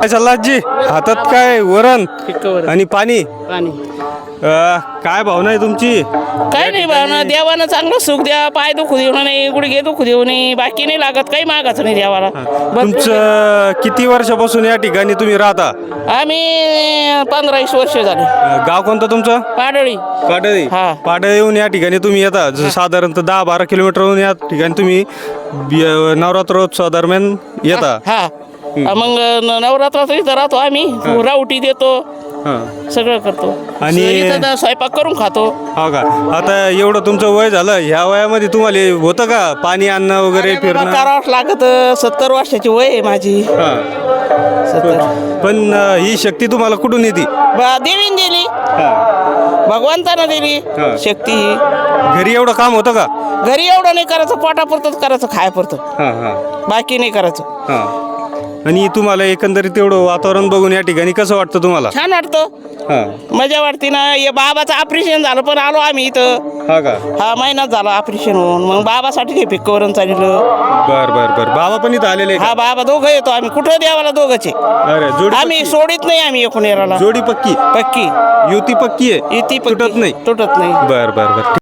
काय चाललं आजी हातात काय वरण आणि पाणी? काय भावना आहे तुमची? काय नाही भावना देवानं चांगलं सुख द्या पाय दुखू देऊ नये गुडघे दुखू देऊ नये बाकी नाही लागत काही मागायचं नाही देवाला. तुमचं किती वर्षापासून या ठिकाणी तुम्ही राहता? आम्ही पंधरा वीस वर्ष झाले. गाव कोणतं तुमचं? पाडळी. पाडळी. पाडळी येऊन या ठिकाणी तुम्ही येता. साधारणतः दहा बारा किलोमीटरहून या ठिकाणी तुम्ही बि- नवरात्रोत्सवादरम्यान येता. हा. मग नवरात्रात इथं राहतो आम्ही. रावटी देतो. सगळं करतो. आणि- इथं स्वयंपाक करून खातो. हो का? आता एवढं तुमचं वय झालं ह्या वयामध्ये तुम्हाला होतं का पाणी आणणं वगैरे फिरणं? करावंच लागत सत्तर वर्षाची वय आहे माझी. हां. सत्तर. पण ही शक्ती तुम्हाला कुठून येते? बा देवीन दिली. भगवंतानं दिली. शक्ती. ही घरी एवढं काम होतं का? घरी एवढं नाही करायचं पोटापुरतंच करायचं खायापुरतं. बाकी नाही करायचं. आणि तुम्हाला एकंदरीत तेवढं वातावरण बघून या ठिकाणी कसं वाटतं तुम्हाला? छान वाटतं. हां. मजा वाटते ना. हे बाबाचं ऑपरेशन झालं पण आलो आम्ही इथं. हा का? हा महिनाच झाला ऑपरेशन होऊन. मग बाबासाठी ते पिकवरून चाललं बर बर बर. बाबा पण इथं आलेले आहे हा बाबा दोघं येतो आम्ही. कुठं द्यावाला दोघंचे का? अरे जोडी आम्ही पक्की? सोडित नाही आम्ही एकूण येराला. जोडी पक्की? पक्की. युती पक्की आहे? इथे तुटत नाही? तुटत नाही. बर बर बर.